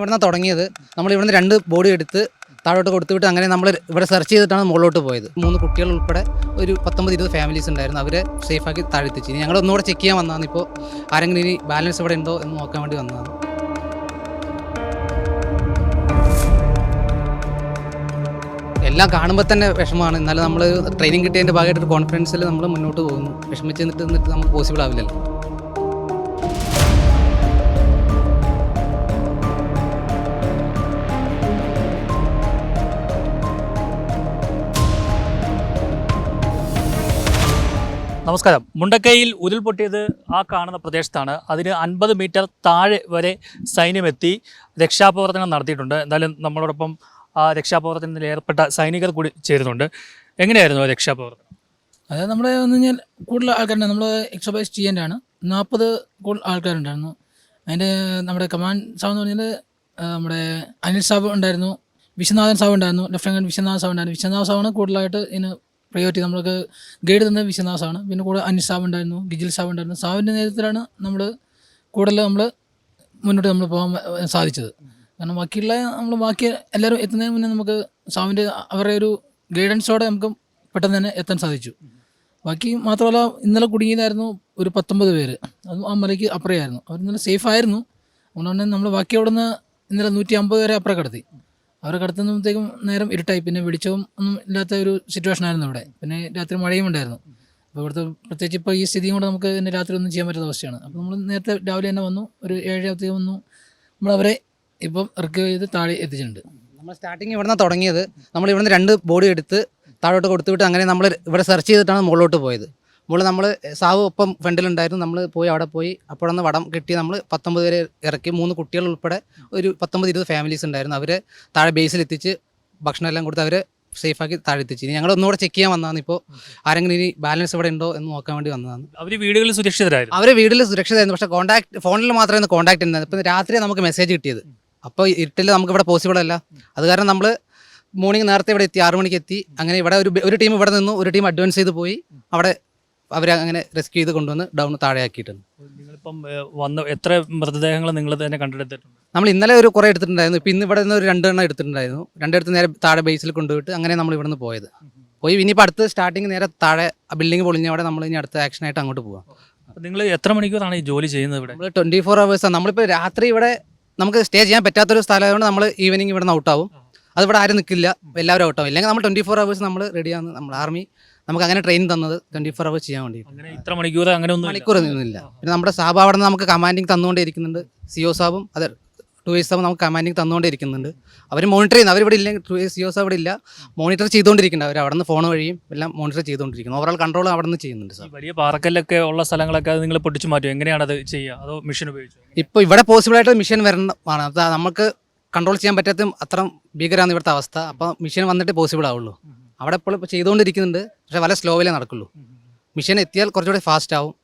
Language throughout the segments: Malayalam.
ഇവിടുന്ന് തുടങ്ങിയത്. നമ്മൾ ഇവിടുന്ന് രണ്ട് ബോഡി എടുത്ത് താഴോട്ട് കൊടുത്തുവിട്ട് അങ്ങനെ നമ്മൾ ഇവിടെ സെർച്ച് ചെയ്തിട്ടാണ് മുകളിലോട്ട് പോയത്. മൂന്ന് കുട്ടികൾ ഉൾപ്പെടെ ഒരു പത്തൊമ്പത് ഇരുപത് ഫാമിലീസ് ഉണ്ടായിരുന്നു. അവരെ സേഫാക്കി താഴെത്തിച്ച്. ഞങ്ങൾ ഒന്നുകൂടെ ചെക്ക് ചെയ്യാൻ വന്നതാണ്. ഇപ്പോൾ ആരെങ്കിലും ഇനി ബാലൻസ് ഇവിടെ ഉണ്ടോ എന്ന് നോക്കാൻ വേണ്ടി വന്നതാണ്. എല്ലാം കാണുമ്പോൾ തന്നെ വിഷമമാണ്. എന്നാലും നമ്മൾ ട്രെയിനിങ് കിട്ടിയതിന്റെ ഭാഗമായിട്ട് ഒരു കോൺഫിഡൻസിൽ നമ്മൾ മുന്നോട്ട് പോകുന്നു. വിഷമിച്ച് നിന്നിട്ട് നമുക്ക് പോസിബിൾ ആവില്ലല്ലോ. നമസ്കാരം. മുണ്ടക്കൈയിൽ ഉരുൾപൊട്ടിയത് ആ കാണുന്ന പ്രദേശത്താണ്. അതിന് അൻപത് മീറ്റർ താഴെ വരെ സൈന്യമെത്തി രക്ഷാപ്രവർത്തനം നടത്തിയിട്ടുണ്ട്. എന്തായാലും നമ്മളോടൊപ്പം ആ രക്ഷാപ്രവർത്തനത്തിൽ ഏർപ്പെട്ട സൈനികർ കൂടി ചേരുന്നുണ്ട്. എങ്ങനെയായിരുന്നു ആ രക്ഷാപ്രവർത്തനം? അതായത് നമ്മുടെ വന്നു കഴിഞ്ഞാൽ കൂടുതൽ ആൾക്കാരുണ്ട്. നമ്മൾ എക്സർസൈസ് ചെയ്യേണ്ടതാണ്. നാൽപ്പത് കൂടുതൽ ആൾക്കാരുണ്ടായിരുന്നു. അതിന്റെ നമ്മുടെ കമാൻഡ് സാബ് എന്ന് പറഞ്ഞാൽ നമ്മുടെ അനിൽ സാബ് ഉണ്ടായിരുന്നു. വിശ്വനാഥൻ സാബ് ഉണ്ടായിരുന്നു. ലെഫ്റ്റനന്റ് വിശ്വനാഥ് സാബ് ഉണ്ടായിരുന്നു. വിശ്വനാഥ് സാബാണ് കൂടുതലായിട്ട് ഇതിന് പ്രയോറിറ്റി നമ്മൾക്ക് ഗൈഡ് തന്നത് വിശ്വനാഥ് സാബാണ് പിന്നെ കൂടെ അനിൽ സാബ് ഉണ്ടായിരുന്നു ഗിജിൽ സാബ് ഉണ്ടായിരുന്നു. സാബിന്റെ നേതൃത്വത്തിലാണ് നമ്മൾ കൂടുതൽ നമ്മൾ മുന്നോട്ട് നമ്മൾ പോകാൻ സാധിച്ചത്. കാരണം ബാക്കിയുള്ള നമ്മൾ ബാക്കി എല്ലാവരും എത്തുന്നതിന് മുന്നേ നമുക്ക് സാബിന്റെ അവരുടെ ഒരു ഗൈഡൻസോടെ നമുക്ക് പെട്ടെന്ന് തന്നെ എത്താൻ സാധിച്ചു. ബാക്കി മാത്രമല്ല ഇന്നലെ കുടുങ്ങിയതായിരുന്നു ഒരു പത്തൊമ്പത് പേര്. അതും ആ മലയ്ക്ക് അപ്പുറയായിരുന്നു. അവർ ഇന്നലെ സേഫ് ആയിരുന്നു. അതുകൊണ്ട് തന്നെ നമ്മൾ ബാക്കി അവിടെ നിന്ന് ഇന്നലെ നൂറ്റി അമ്പത് പേരെ അപ്പുറം കടത്തി. അവരെ കടത്തുമ്പോഴത്തേക്കും നേരം ഇരുട്ടായി. പിന്നെ വെളിച്ചവും ഒന്നും ഇല്ലാത്ത ഒരു സിറ്റുവേഷൻ ആയിരുന്നു ഇവിടെ പിന്നെ രാത്രി മഴയും ഉണ്ടായിരുന്നു. അപ്പോൾ ഇവിടുത്തെ പ്രത്യേകിച്ച് ഇപ്പോൾ ഈ സ്ഥിതിയും കൂടെ നമുക്ക് തന്നെ രാത്രി ഒന്നും ചെയ്യാൻ പറ്റാത്ത അവസ്ഥയാണ്. അപ്പോൾ നമ്മൾ നേരത്തെ രാവിലെ തന്നെ വന്നു. ഒരു ഏഴ് ഏഴാമത്തേക്ക് വന്നു. നമ്മൾ അവരെ ഇപ്പം റിക്കവർ ചെയ്ത് താഴെ എത്തിച്ചിട്ടുണ്ട്. നമ്മൾ സ്റ്റാർട്ടിങ് ഇവിടുന്ന് തുടങ്ങിയത്. നമ്മൾ ഇവിടുന്ന് രണ്ട് ബോഡി എടുത്ത് താഴോട്ട് കൊടുത്തുവിട്ട് അങ്ങനെ നമ്മൾ ഇവിടെ സെർച്ച് ചെയ്തിട്ടാണ് മുകളിലോട്ട് പോയത്. മുകളിൽ നമ്മൾ സാവ് ഒപ്പം ഫ്രണ്ടിലുണ്ടായിരുന്നു നമ്മൾ പോയി അവിടെ പോയി. അപ്പോഴൊന്ന് വടം കിട്ടി നമ്മൾ പത്തൊമ്പത് പേരെ ഇറക്കി. മൂന്ന് കുട്ടികൾ ഉൾപ്പെടെ ഒരു പത്തൊമ്പത് ഇരുപത് ഫാമിലീസ് ഉണ്ടായിരുന്നു. അവരെ താഴെ ബേസിൽ എത്തിച്ച് ഭക്ഷണം എല്ലാം കൊടുത്ത് അവരെ സേഫാക്കി താഴെ എത്തിച്ചു. ഇനി ഞങ്ങൾ ഒന്നുകൂടെ ചെക്ക് ചെയ്യാൻ വന്നതാണ് ഇപ്പോൾ ആരെങ്കിലും ഇനി ബാലൻസ് ഇവിടെ ഉണ്ടോ എന്ന് നോക്കാൻ വേണ്ടി വന്നതാണ്. അവർ വീടുകളിൽ സുരക്ഷിതരായിരുന്നു. അവർ വീടുകളിൽ സുരക്ഷിതമായിരുന്നു പക്ഷേ കോൺടാക്ട് ഫോണിൽ മാത്രമേ കോൺടാക്ട് ഉണ്ടായിരുന്നു ഇപ്പം രാത്രി നമുക്ക് മെസ്സേജ് കിട്ടിയത്. അപ്പോൾ ഇരുട്ടിൽ നമുക്ക് ഇവിടെ പോസിബിൾ അല്ല. അത് കാരണം നമ്മൾ മോർണിംഗ് നേരത്തെ ഇവിടെ എത്തി ആറുമണിക്ക് എത്തി. അങ്ങനെ ഇവിടെ ഒരു ഒരു ടീം ഇവിടെ നിന്നു. ഒരു ടീം അഡ്വാൻസ് ചെയ്ത് പോയി. അവിടെ അവരെ അങ്ങനെ റെസ്ക്യൂ ചെയ്ത് കൊണ്ടുവന്ന് ഡൗൺ താഴെ ആക്കിയിട്ടുണ്ട് നിങ്ങളിപ്പം വന്ന എത്ര മൃതദേഹങ്ങൾ നിങ്ങൾ തന്നെ കണ്ടെടുത്തിട്ടുണ്ട്? നമ്മൾ ഇന്നലെ ഒരു കുറേ എടുത്തിട്ടുണ്ടായിരുന്നു. ഇപ്പം ഇന്ന് ഇവിടെ നിന്ന് ഒരു രണ്ടെണ്ണം എടുത്തിട്ടുണ്ടായിരുന്നു. രണ്ടെടുത്ത് നേരെ താഴെ ബേസിൽ കൊണ്ടുപോയിട്ട് അങ്ങനെ നമ്മൾ ഇവിടെ നിന്ന് പോയത്. പോയി ഇനിയിപ്പോൾ അടുത്ത് സ്റ്റാർട്ടിങ് നേരെ താഴെ ബിൽഡിംഗ് പൊളിഞ്ഞ അവിടെ നമ്മൾ ഇനി അടുത്ത ആക്ഷനായിട്ട് അങ്ങോട്ട് പോകാം നിങ്ങൾ എത്ര മണിക്കൂറാണ് ഈ ജോലി ചെയ്യുന്നത് ഇവിടെ? നമ്മൾ ട്വന്റി ഫോർ അവേഴ്സാണ് നമ്മളിപ്പോൾ രാത്രി ഇവിടെ നമുക്ക് സ്റ്റേ ചെയ്യാൻ പറ്റാത്തൊരു സ്ഥലമായതുകൊണ്ട് നമ്മൾ ഈവനിങ് ഇവിടെ നിന്ന് ഔട്ടാവും അത് ഇവിടെ ആരും നിൽക്കില്ല എല്ലാവരും ഔട്ടാവും ഇല്ലെങ്കിൽ നമ്മൾ ട്വന്റി ഫോർ അവേഴ്സ് നമ്മൾ റെഡിയാണ് നമ്മൾ ആർമി നമുക്ക് അങ്ങനെ ട്രെയിൻ തന്നത് ട്വന്റി ഫോർ അവേഴ്സ് ചെയ്യാൻ വേണ്ടി അങ്ങനെ ഇത്ര മണിക്കൂർ അങ്ങനെ ഒന്നും മണിക്കൂർ നിന്നില്ല. പിന്നെ നമ്മുടെ സാബ് അവിടെ നിന്ന് നമുക്ക് കമാൻഡിങ് തന്നുകൊണ്ടിരിക്കുന്നുണ്ട്. സി സിഒ സാബും അതെ ടു എസ് സാബും നമുക്ക് കമാൻഡിങ് തന്നുകൊണ്ടിരിക്കുന്നുണ്ട്. അവർ മോണിറ്റർ ചെയ്യുന്നു. അവരിവിടെ ഇല്ലെങ്കിൽ ടു എസ് സിഒ സാബ് ഇവിടെ ഇല്ല. മോണിറ്റർ ചെയ്തുകൊണ്ടിരിക്കുന്നുണ്ട് അവർ അവിടെ നിന്ന് ഫോൺ വഴിയും എല്ലാം മോണിറ്റർ ചെയ്തുകൊണ്ടിരിക്കുന്നു. ഓവറോൾ കൺട്രോൾ അവിടെ നിന്ന് ചെയ്യുന്നുണ്ട് സാർ വലിയ പാറക്കല്ലൊക്കെ ഉള്ള സ്ഥലങ്ങളൊക്കെ നിങ്ങൾ പൊട്ടിച്ചു മാറ്റും എങ്ങനെയാണ് അത് ചെയ്യുക? അതോ മിഷൻ ഉപയോഗിച്ചു? ഇപ്പോൾ ഇവിടെ പോസിബിൾ ആയിട്ട് മിഷൻ വരണമാണ് അത് നമുക്ക് കൺട്രോൾ ചെയ്യാൻ പറ്റാത്ത അത്ര ഭീകരമാണ് ഇവിടുത്തെ അവസ്ഥ. അപ്പോൾ മിഷൻ വന്നിട്ട് പോസിബിൾ ആവുള്ളൂ. അവിടെ ഇപ്പോൾ ഇപ്പോൾ ചെയ്തുകൊണ്ടിരിക്കുന്നുണ്ട്. പക്ഷേ വളരെ സ്ലോവിലേ നടക്കുള്ളൂ. മിഷൻ എത്തിയാൽ കുറച്ചുകൂടി ഫാസ്റ്റ് ആവും.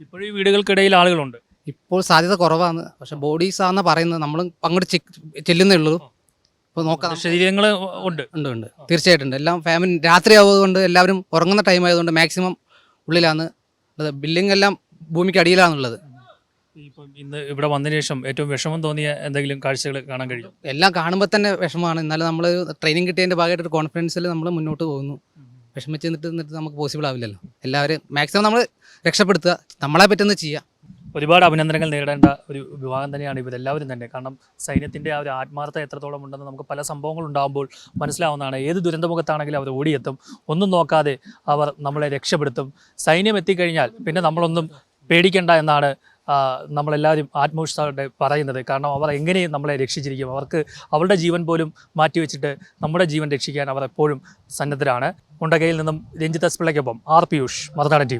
ഇപ്പോഴും ഈ വീടുകൾക്കിടയിൽ ആളുകളുണ്ട്. ഇപ്പോൾ സാധ്യത കുറവാണ്. പക്ഷേ ബോഡീസ് ആണെന്ന് പറയുന്നത്. നമ്മൾ അങ്ങോട്ട് ചെല്ലുന്നേ ഉള്ളൂ. ഇപ്പോൾ നോക്കാം. ശരീരങ്ങൾ ഉണ്ട്. ഉണ്ട് ഉണ്ട്. തീർച്ചയായിട്ടും ഉണ്ട്. എല്ലാം ഫാമിലി രാത്രി ആവുന്നതുകൊണ്ട് എല്ലാവരും ഉറങ്ങുന്ന ടൈം ആയതുകൊണ്ട് മാക്സിമം ഉള്ളിലാണ്. ബില്ലിംഗ് എല്ലാം ഭൂമിക്ക് അടിയിലാണുള്ളത്. ഇപ്പം ഇന്ന് ഇവിടെ വന്നതിന് ശേഷം ഏറ്റവും വിഷമം തോന്നിയ എന്തെങ്കിലും കാഴ്ചകൾ കാണാൻ കഴിയും എല്ലാം കാണുമ്പോൾ തന്നെ വിഷമമാണ്. എന്നാലും നമ്മൾ ട്രെയിനിങ് കിട്ടിയതിന്റെ ഭാഗമായിട്ട് ഒരു കോൺഫിഡൻസിൽ നമ്മൾ മുന്നോട്ട് പോകുന്നു. വിഷമിച്ച് നിന്നിട്ട് നിന്നിട്ട് നമുക്ക് പോസിബിൾ ആവില്ലല്ലോ. എല്ലാവരും മാക്സിമം നമ്മൾ രക്ഷപ്പെടുത്തുക. നമ്മളെ പറ്റുന്ന ചെയ്യുക. ഒരുപാട് അഭിനന്ദനങ്ങൾ നേടേണ്ട ഒരു വിഭാഗം തന്നെയാണ് ഇവരെല്ലാവരും തന്നെ. കാരണം സൈന്യത്തിന്റെ ആ ഒരു ആത്മാർത്ഥത എത്രത്തോളം ഉണ്ടെന്ന് നമുക്ക് പല സംഭവങ്ങൾ ഉണ്ടാകുമ്പോൾ മനസ്സിലാവുന്നതാണ്. ഏത് ദുരന്തമുഖത്താണെങ്കിലും അവർ ഓടിയെത്തും. ഒന്നും നോക്കാതെ അവർ നമ്മളെ രക്ഷപ്പെടുത്തും. സൈന്യം എത്തിക്കഴിഞ്ഞാൽ പിന്നെ നമ്മളൊന്നും പേടിക്കേണ്ട എന്നാണ് നമ്മളെല്ലാവരും ആത്മവിശ്വാസത്തോടെ പറയുന്നത് കാരണം അവർ എങ്ങനെയും നമ്മളെ രക്ഷിച്ചിരിക്കും? അവർക്ക് അവരുടെ ജീവൻ പോലും മാറ്റിവെച്ചിട്ട് നമ്മുടെ ജീവൻ രക്ഷിക്കാൻ അവർ എപ്പോഴും സന്നദ്ധരാണ്. മുണ്ടകയിൽ നിന്നും രഞ്ജിത്ത് എസ് പിള്ളയ്ക്കൊപ്പം ആർ പിയൂഷ് മറുനാടൻ ടി